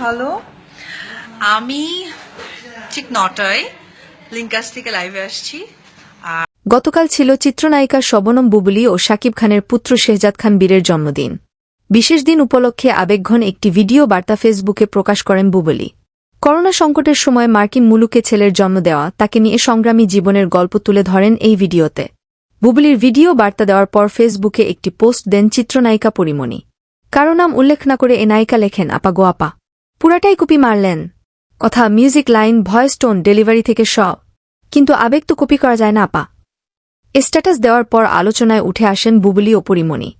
ভালো? আমি ঠিক নটায় লিঙ্কাস থেকে লাইভে আসছি। গতকাল ছিল চিত্রনায়িকা শবনম বুবলি ও শাকিব খানের পুত্র শেহজাদ খান বীরের জন্মদিন। বিশেষ দিন উপলক্ষে আবেগঘন একটি ভিডিও বার্তা ফেসবুকে প্রকাশ করেন বুবলি। করোনা সংকটের সময় মার্কিন মুলুকে ছেলের জন্ম দেওয়া, তাকে নিয়ে সংগ্রামী জীবনের গল্প তুলে ধরেন এই ভিডিওতে। বুবলির ভিডিও বার্তা দেওয়ার পর ফেসবুকে একটি পোস্ট দেন চিত্রনায়িকা পরিমণি। কারও নাম উল্লেখ না করে এ নায়িকা লেখেন, আপা গো আপা। পুরাটাই কপি মারলেন। কথা, music line, voice tone, delivery থেকে সব। কিন্তু আবেগ তো কপি করা যায় না, আপা। স্ট্যাটাস দেওয়ার পর আলোচনায় উঠে আসেন বুবলি ও পরিমণি।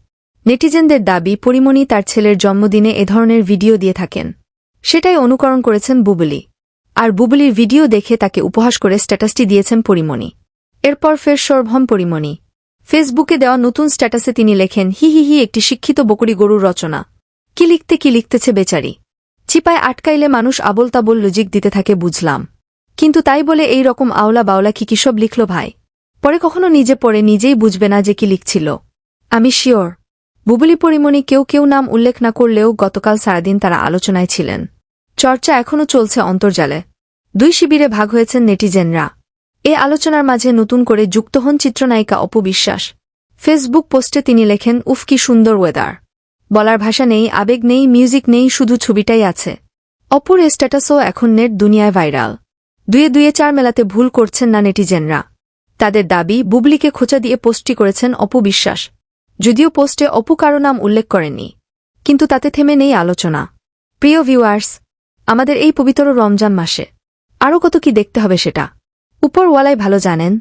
নেটিজেনদের দাবি, পরিমণি তার ছেলের জন্মদিনে এ ধরনের ভিডিও দিয়ে থাকেন। সেটাই অনুকরণ করেছেন বুবলি। আর বুবলির ভিডিও দেখে তাকে উপহাস করে স্ট্যাটাসটি দিয়েছেন পরিমণি। এরপর ফের সরভম পরিমণি। ফেসবুকে দেওয়া নতুন স্ট্যাটাসে তিনি লেখেন, হি হি হি, একটি শিক্ষিত বকরি গরুর রচনা। কি লিখতে, কি লিখতেছে বেচারি? চিপায় আটকাইলে মানুষ আবল তাবল লজিক দিতে থাকে, বুঝলাম। কিন্তু তাই বলে এই রকম আওলা বাওলা কি কিসব লিখল ভাই? পরে কখনো নিজে পড়ে, নিজেই বুঝবে না যে কি লিখছিল। আমি শিওর। বুবলি পরিমণি কেউ কেউ নাম উল্লেখ না করলেও গতকাল সারাদিন তারা আলোচনায় ছিলেন। চর্চা এখনও চলছে অন্তর্জালে। দুই শিবিরে ভাগ হয়েছেন নেটিজেনরা। এ আলোচনার মাঝে নতুন করে যুক্ত হন চিত্রনায়িকা অপবিশ্বাস ফেসবুক পোস্টে তিনি লেখেন, উফ, কি সুন্দর ওয়েদার বলার ভাষা নেই, আবেগ নেই মিউজিক নেই, শুধু ছবিটাই আছে। অপর স্ট্যাটাসও এখন নেট দুনিয়ায় ভাইরাল দুয়ে দুয়ে চার মেলাতে ভুল করছেন না নেটিজেনরা। তাদের দাবি, বুবলিকে খোঁচা দিয়ে পোস্টটি করেছেন অপবিশ্বাস যদিও পোস্টে অপু কারও নাম উল্লেখ করেননি, কিন্তু তাতে থেমে নেই আলোচনা। প্রিয় ভিউয়ার্স আমাদের এই পবিত্র রমজান মাসে আরও কত কি দেখতে হবে সেটা? উপরওয়ালাই ভালো জানেন।